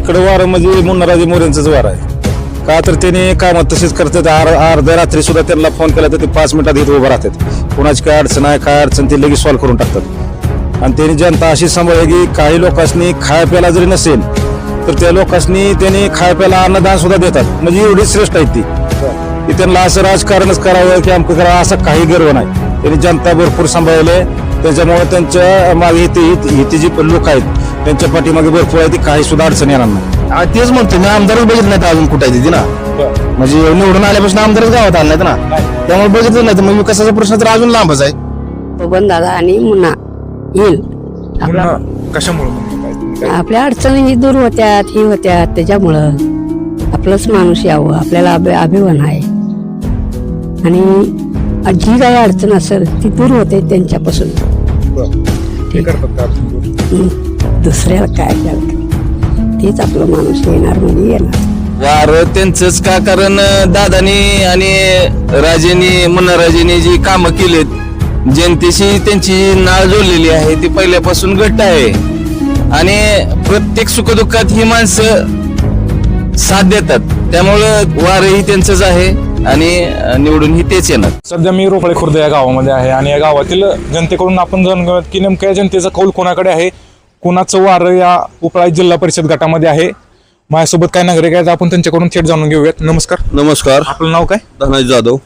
इकडं वारं म्हणजे मुन्नाराजे मोरेंचंच वार आहे. का तर त्याने कामात तसेच करतात. आर- अर्ध्या रात्री सुद्धा त्यांना फोन केला तर ते पाच मिनिटात येत उभं राहतात. कोणाची काय अडचण आहे काय अडचण ते लगेच सॉल्व्ह करून टाकतात. आणि त्यांनी जनता अशी सांभाळली की काही लोकांनी खाय प्यायला जरी नसेल तर त्या लोकांनी त्यांनी खाय प्यायला अन्नदान सुद्धा देतात. म्हणजे एवढी श्रेष्ठ आहेत ती. की त्यांना असं राजकारणच करावं की आमचं करावं असं काही गर्व नाही. त्यांनी जनता भरपूर सांभाळले त्याच्यामुळे त्यांच्या मागे हिती इथे जी लोक आहेत त्यांच्या पाठीमागे भरपूर आहे ती काही सुद्धा अडचण येणार नाही. आ, तेच म्हणतो मी आमदारच बघितलं नाही अजून कुठे आहे तिथे ना म्हणजे निवडून आल्यापासून आमदारच गावात आला नाहीत ना. त्यामुळे बघितलं नाही तर मग विकासाचा प्रश्न तर अजून लांबच आहे. बबन दादा आणि मुन्ना येईल. कशामुळे? आपल्या अडचणी दूर होत्यात ही होत्यात त्याच्यामुळं आपलंच माणूस यावं आपल्याला अभि अभिमान आहे. आणि जी काही अडचण असेल ती दूर होते त्यांच्यापासून. ते करतात का अडचण दूर? हं. दुसऱ्याला काय करत तेच आपलं माणूस येणार म्हणजे येणार. वार त्यांचंच का? कारण दादानी आणि राजेनी मुन्नाराजेनी जी कामं केलीत जनतेशी त्यांची नाळ जोडलेली आहे. ती पहिल्यापासून घट्ट आहे. आणि प्रत्येक सुखदुःखात ही माणसं साथ देतात. त्यामुळं वारही त्यांचंच आहे आणि निवडून ही तेच येणार. सध्या मी रोपळे खुर्द या गावामध्ये आहे आणि या गावातील जनतेकडून आपण जाणून घेऊयात की नेमकं या जनतेचा कौल कोणाकडे आहे? कोणाचं वारं या उपळा जिल्हा परिषद गटामध्ये आहे? माझ्यासोबत काय नागरिक आहेत आपण त्यांच्याकडून थेट जाणून घेऊयात. नमस्कार. नमस्कार. आपलं नाव काय? धनाजी जाधव.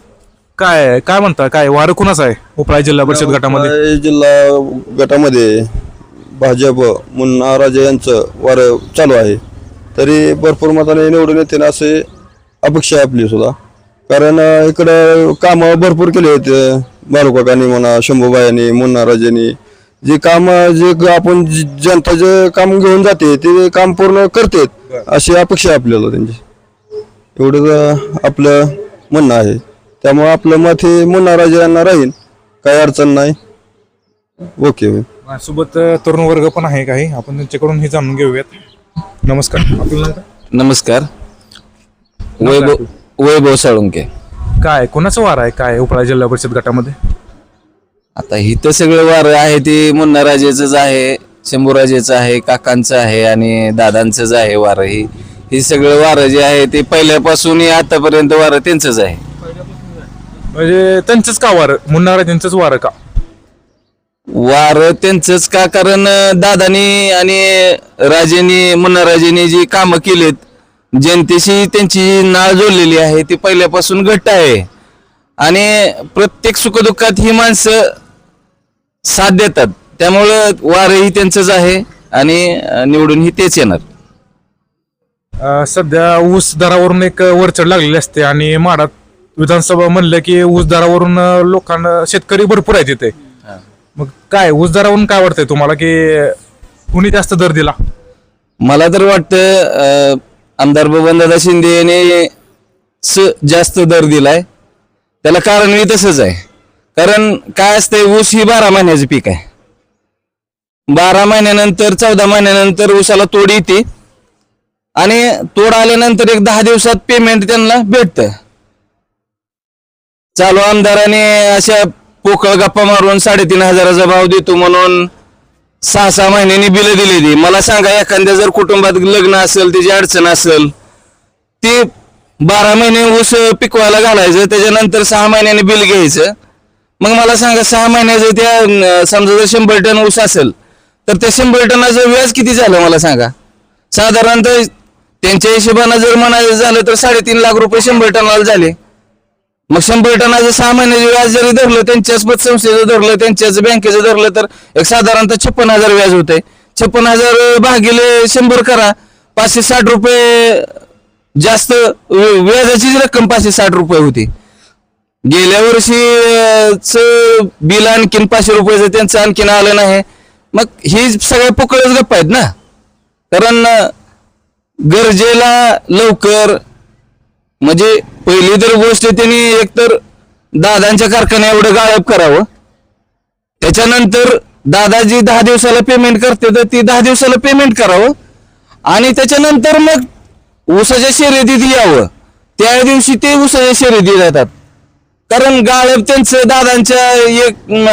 काय काय म्हणता? काय वारं कोणाचं आहे उपळा जिल्हा परिषद गटामध्ये? जिल्हा गटामध्ये भाजप मुन्ना राजे यांचं वार चालू आहे. तरी भरपूर मताने निवडून येते ना असे अपेक्षा आहे आपली सुद्धा. कारण अं, इकडं कामं भरपूर केले होते बालुकाकांनी म्हणा शंभूबायांनी मुन्ना राजेंनी जे काम जे ग- आपण जी- जनता जे काम घेऊन जाते ते काम पूर्ण करते अशी अपेक्षा आहे आपल्याला त्यांची. एवढंच अं, आपलं म्हणणं आहे. त्यामुळे आपलं मत हे मुन्ना राजे यांना राहील. काही अडचण नाही. ओके माझ्यासोबत तरुण वर्ग पण आहे काही. आपण त्यांच्याकडून हे जाणून घेऊयात. नमस्कार. आपलं नाव काय? नमस्कार. वैभव वैभव साळुंके. काय कोणाचं वार आहे? काय उपळा जिल्हा परिषद गटामध्ये? आता इथं सगळं वार आहे ते मुन्नाराजेच आहे शंभूराजेचं आहे काकांचं आहे आणि दादांचंच आहे वार. ही ही सगळं वारं जे आहे ते पहिल्यापासून आतापर्यंत वारं त्यांचंच आहे. म्हणजे त्यांचंच का वार? मुन्नारा त्यांचंच वार का? वार त्यांचंच का? कारण दादानी आणि राजेनी मुन्नाराजेनी जी कामं केलीत जनतेशी त्यांची नाळ जोडलेली आहे ती पहिल्यापासून घट्ट आहे. आणि प्रत्येक सुखदुःखात ही माणसं साथ देतात. त्यामुळं वारही त्यांचंच आहे आणि अं, निवडून ही तेच येणार. अं, सध्या ऊस दरावरून एक वरचढ लागलेली असते आणि माडात विधानसभा म्हणलं की ऊस दरावरून अं, लोकांना शेतकरी भरपूर आहेत तिथे मग काय ऊस दरावरून काय वाटतंय तुम्हाला की कुणी जास्त दर दिला? मला तर वाटतं अं, आमदार बबनदादा शिंदे यांनी स जास्त दर दिलाय. त्याला कारणही तसंच आहे. कारण काय असतंय ऊस ही बारा महिन्याचं पीक आहे. बारा महिन्यानंतर चौदा महिन्यानंतर ऊसाला तोड येते. आणि तोड आल्यानंतर एक दहा दिवसात पेमेंट त्यांना भेटतं. चालू आमदाराने अशा पोकळ गप्पा मारून साडेतीन हजाराचा भाव देतो म्हणून सहा सहा महिन्यांनी बिलं दिली ती. मला सांगा एखाद्या जर कुटुंबात लग्न असेल त्याची अडचण असेल ती बारा महिने ऊस पिकवायला घालायचं त्याच्यानंतर सहा महिन्याने बिल घ्यायचं मग मला सांगा सहा महिन्याचं त्या समजा जर शंभर टन ऊस असेल तर त्या शंभर टनाचं व्याज किती झालं मला सांगा? साधारणतः त्यांच्या हिशोबानं जर म्हणायचं झालं तर साडेतीन लाख रुपये शंभर टनाला झाले. मग शंभर टनाचं सहा महिन्याचं व्याज जरी धरलं त्यांच्याच पतसंस्थेचं धरलं त्यांच्याच बँकेचं धरलं तर एक साधारणतः छप्पन हजार व्याज होते छप्पन हजार भागिले शंभर करा पाचशे साठ रुपये जास्त व्य- व्याजाचीच रक्कम पाचशे साठ रुपये होती. गेल्या वर्षी बिल आणखीन पाचशे रुपयाचं त्यांचं आणखीन आलं नाही. मग ही सगळ्या पोकळच गप्पा आहेत ना? कारण गरजेला लवकर म्हणजे पहिली तर गोष्ट त्यांनी एकतर दादांच्या कारखान्या एवढं गाळप करावं. त्याच्यानंतर दादाजी दहा दिवसाला पेमेंट करते तर ती दहा दिवसाला पेमेंट करावं. आणि त्याच्यानंतर मग ऊसाच्या शर्यतीत यावं. त्या दिवशी ते ऊसाच्या शर्यतीत येतात. कारण गाळप त्यांचं दादांच्या एक म,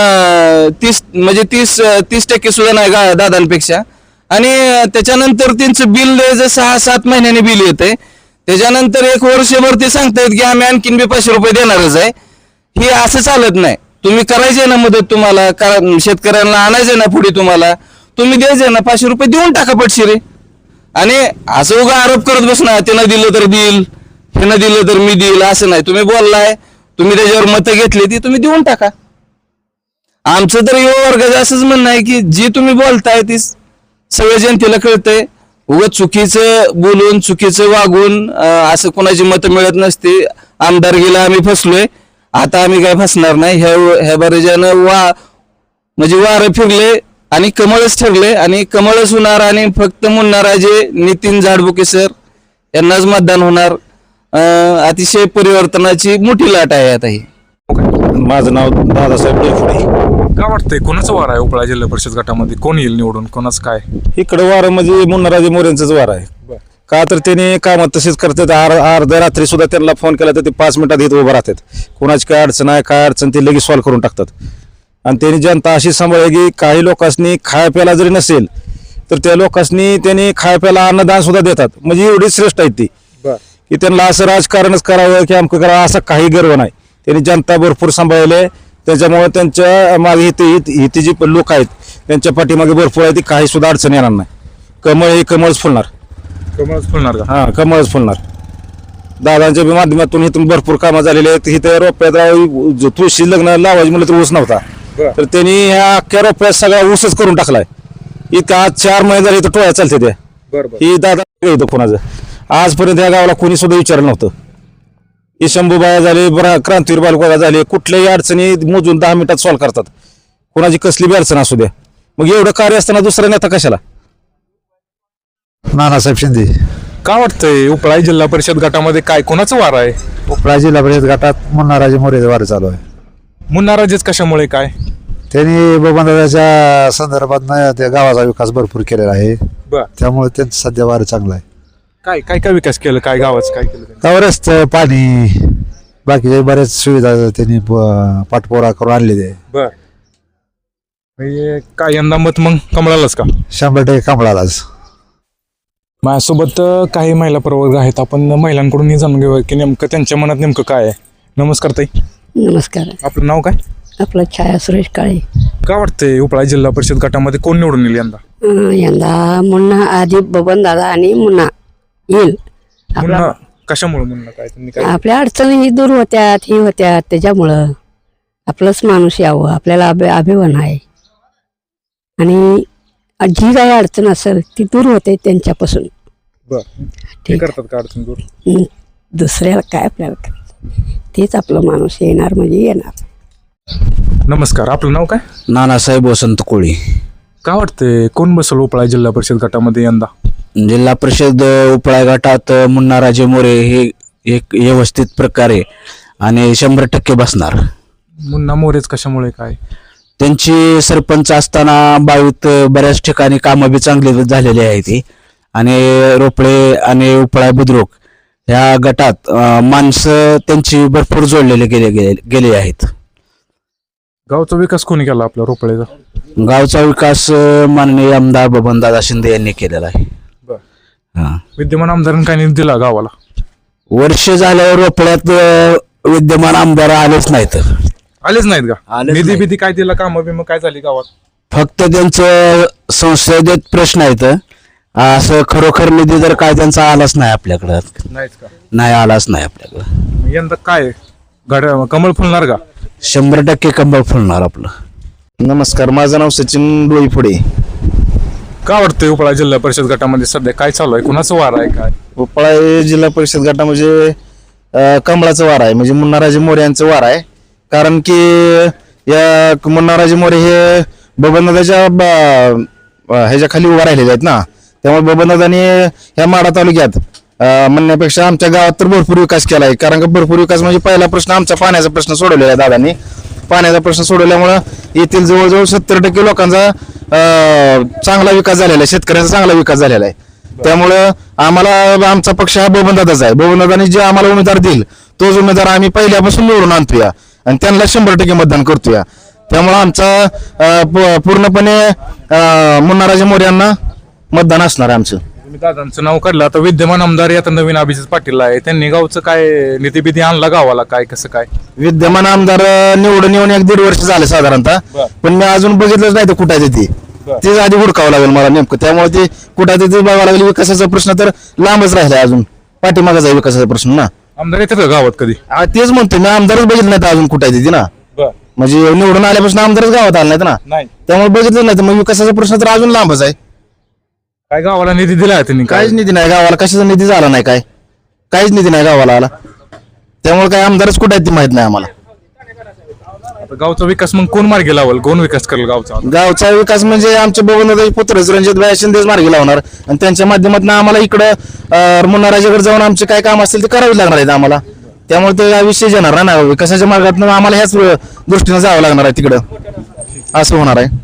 तीस म्हणजे तीस तीस टक्के सुद्धा नाही गा दादांपेक्षा. आणि त्याच्यानंतर त्यांचं बिल जे सहा सात महिन्याने बिल येते त्याच्यानंतर एक वर्षभर ते सांगतायत की आम्ही आणखीन बी पाचशे रुपये देणारच आहे. हे असं चालत नाही. तुम्ही करायचे ना मदत तुम्हाला शेतकऱ्यांना आणायचं ना पुढे तुम्हाला. तुम्ही द्यायचे ना पाचशे रुपये देऊन टाका पटशिरे. आणि असं उगा आरोप करत बसणार त्यानं दिलं तर देईल त्यानं दिलं तर मी देईल असं नाही. तुम्ही बोललाय तुम्ही त्याच्यावर मतं घेतली ती तुम्ही देऊन टाका. आमचं तर युवा वर्गाचं असंच म्हणणं आहे की जी तुम्ही बोलताय ती सगळ्या जनतेला कळतंय. व चुकीचं बोलून चुकीचं वागून असं कोणाची मतं मिळत नसते. आमदारकीला आम्ही फसलोय. आता आम्ही काय फसणार नाही. ह्या ह्या बरेजानं वा म्हणजे वारं फिरले आणि कमळच ठरले आणि कमळच होणार आणि फक्त मुन्नाराजे नितीन झाडबुके सर यांनाच मतदान होणार. अं, अतिशय परिवर्तनाची मोठी लाट आहे आता ही. माझं नाव दादासाहेब डोयफुडे काय वाटतंय कोणाचं वार आहे उपळा जिल्हा परिषद गटामध्ये? कोण येईल निवडून? कोणाचं काय? इकडं वारं म्हणजे मुन्नाराजे मोरेंचंच वार आहे. का तर त्यांनी कामं तशीच करतात. आर अर्ध्या रात्री सुद्धा त्यांना फोन केला तर ते पाच मिनिटात इथं उभं राहतात. कोणाची काय अडचण आहे काय अडचण ते लगेच सॉल्व्ह करून टाकतात. आणि त्यांनी जनता अशी सांभाळली की काही लोकांनी खाया प्याला जरी नसेल तर त्या लोकांनी त्यांनी खाया प्याला अन्नदान सुद्धा देतात. म्हणजे एवढी श्रेष्ठ आहेत ती. की त्यांना असं राजकारणच करावं की अमकं करावं असा काही गर्व नाही. त्यांनी जनता भरपूर सांभाळले. त्याच्यामुळे त्यांच्या मागे हिते हित हिते जी लोक आहेत त्यांच्या पाठीमागे भरपूर आहे ती काही सुद्धा अडचण येणार नाही. कमळ हे कमळच फुलणार. कमळच फुलणार का? हा कमळच फुलणार. दादांच्या माध्यमातून इथून भरपूर कामं झालेली आहेत. इथे रोप्यात जो तुळशी लग्न लावायची म्हणलं तर ऊस नव्हता. तर त्यांनी ह्या अख्ख्या रोप्यात सगळा ऊसच करून टाकलाय. इतका आज चार महिने झाले इथं टोळ्या चालते त्या ही दादा येतं कोणाचं? आजपर्यंत या गावाला कोणी सुद्धा विचारलं नव्हतं. हे शंभूबाया झाले बरा क्रांतीवीर बालकोगा झाले कुठल्याही अडचणी मोजून दहा मिनिटात सॉल्व्ह करतात. कोणाची कसली बी अडचण असू द्या. मग एवढं कार्य असताना दुसरा नेता कशाला? नानासाहेब शिंदे. काय वाटतंय उपळा जिल्हा परिषद गटामध्ये काय कोणाचं वार आहे? उपळा जिल्हा परिषद गटात मुन्नाराजे मोरे वार चालू आहे. मुन्नाराजेच कशामुळे काय? त्यांनी बबनदादाच्या संदर्भात त्या गावाचा विकास भरपूर केलेला आहे. बर. त्यामुळे त्यांचं सध्या वार चांगला आहे. काय काय काय विकास केलं? काय गावाचं काय केलं त्यांनी? गाव रस्ते पाणी. बाकीच्या बऱ्याच सुविधा त्यांनी प- पाठपुरा करून आणलेले. आहे बर. म्हणजे काय यंदा मत मग कमळालाच का? शंभर टक्के कांबळालाच माझ्यासोबत अं, काही महिला प्रवर्ग आहेत. आपण महिलांकडून जाणून घेऊया की नेमकं त्यांच्या मनात नेमकं काय आहे. नमस्कार ताई. नमस्कार. आपलं नाव काय? आपलं छाया सुरेश काळे. काय वाटतंय उपळा जिल्हा परिषद गटामध्ये कोण निवडून येईल यंदा? अं, यंदा मुन्ना आधी बबन दादा आणि मुन्ना. येईल. आपला कशामुळे काय आपल्या अडचणी ही दूर होत्यात ही होत्यात. त्याच्यामुळं आपलंच माणूस यावं. आपल्याला अभि अभिमान आहे. आणि जी काही अडचण असेल ती दूर होते त्यांच्यापासून. बर. ते ठीक करतात का अडचण दूर? हं, दुसऱ्याला काय आपल्याला करायचं तेच आपलं माणूस येणार म्हणजे येणार. नमस्कार. आपलं नाव काय? नानासाहेब वसंत कोळी. काय वाटतंय? कोण बसल? उपळा जिल्हा परिषद गटामध्ये यंदा? जिल्हा परिषद उपळा गटात मुन्नाराजे मोरे हे एक व्यवस्थित प्रकारे आणि शंभर टक्के बसणार. मुन्ना मोरेच कशामुळे काय? त्यांची सरपंच असताना बावीत बऱ्याच ठिकाणी कामं बी चांगली झालेली आहेत ती. आणि रोपळे आणि उपळा बुद्रुक ह्या गटात अं, माणसं त्यांची भरपूर जोडलेले गेले गेले गेले आहेत. गावचा विकास कोणी केला आपला रोपळेचा? गावचा विकास अं, माननीय आमदार बबनदादा शिंदे यांनी केलेला आहे. हा. विद्यमान आमदारांनी काही निधी दिला गावाला? वर्ष झाल्यावर रोपड्यात अं, विद्यमान आमदार आलेच नाहीत. आलेच नाहीत का? आलेच निधी. बिधी काय दिला काम बिम काय झाली गावात? फक्त त्यांचं संसदेत प्रश्न आहेत. असं खरोखर निधी जर काय त्यांचा आलाच नाही आपल्याकडं. नाहीच का? नाही आलाच नाही आपल्याकडं. मग यंदा काय गाड्या कमळ फुलणार का? शंभर टक्के कंबळ फुलणार आपलं. नमस्कार माझं नाव सचिन डोईफुडे. का वाटतंय उपळा जिल्हा परिषद गटामध्ये सध्या काय चालू आहे? कुणाचं वार आहे काय? उपळा हे जिल्हा परिषद गटा म्हणजे अं, कमळाचं वार आहे. म्हणजे मुन्नाराजे मोरे यांचं वार आहे. कारण की या मुन्नाराजे मोरे हे बबनदाच्या ह्याच्या खाली उभा राहिलेले आहेत ना. त्यामुळे बबनदाने ह्या माडा तालुक्यात अं, म्हणण्यापेक्षा आमच्या गावात तर भरपूर विकास केला आहे. कारण का भरपूर विकास म्हणजे पहिला प्रश्न आमचा पाण्याचा प्रश्न सोडवलेला आहे दादांनी. पाण्याचा प्रश्न सोडवल्यामुळं येथील जवळजवळ सत्तर टक्के लोकांचा चांगला विकास झालेला आहे. शेतकऱ्यांचा चांगला विकास झालेला आहे. त्यामुळं आम्हाला आमचा पक्ष हा बबनदादाचा आहे. बबनदादाने जे आम्हाला उमेदवार देईल तोच उमेदवार आम्ही पहिल्यापासून निवडून आणतोया. आणि त्यांना शंभर टक्के मतदान करतोया. त्यामुळं आमचा पूर्णपणे मुन्नाराजे मोरे यांना मतदान असणार आहे आमचं. तुम्ही दादांचं नाव काढलं. आता विद्यमान आमदार आता नवीन अभिजित पाटील आहे. त्यांनी गावचं काय नीतिबिधी आणला गावाला? काय कसं काय? विद्यमान आमदार अं, निवडून येऊन एक दीड वर्ष झाले साधारणतः. बर. पण मी अजून बघितलंच नाही तर कुठं आहे ते. बर. तेच आधी हुडकावं लागेल मला नेमकं. त्यामुळे ते कुठं आहे ते बघावं लागेल. विकासाचा प्रश्न तर लांबच राहिलाय अजून. पाठीमागाचा आहे विकासाचा प्रश्न ना. आमदार येतात का गावात कधी? आ, तेच म्हणतो मी आमदारच बघितलं नाही तर अजून कुठं आहे ते ना. म्हणजे निवडून आल्यापासून आमदारच गावात आला नाहीत ना. नाही. त्यामुळे बघितलं नाही तर मग विकासाचा प्रश्न तर अजून लांबच आहे. काय गावाला निधी दिला आहे त्यांनी? काय काहीच निधी नाही. गावाला कशाचा निधी झाला नाही काय? काहीच निधी नाही गावाला आला. त्यामुळे काय आमदारच कुठं आहेत ते माहीत नाही आम्हाला. आता गावचा विकास मग कोण मार्गी लावल? कोण विकास करेल गावचा? गावचा विकास म्हणजे आमचे बघून पुत्रच रणजित भाई शिंदेच मार्गी लावणार. आणि त्यांच्या माध्यमातून आम्हाला इकडं अं, मुन्ना राजाकडे जाऊन आमचे काय काम असतील ते करावे लागणार आहेत आम्हाला. त्यामुळे ते हा विषय येणार ना. विकासाच्या मार्गातून आम्हाला ह्याच दृष्टीने जावं लागणार आहे तिकडं. असं होणार आहे.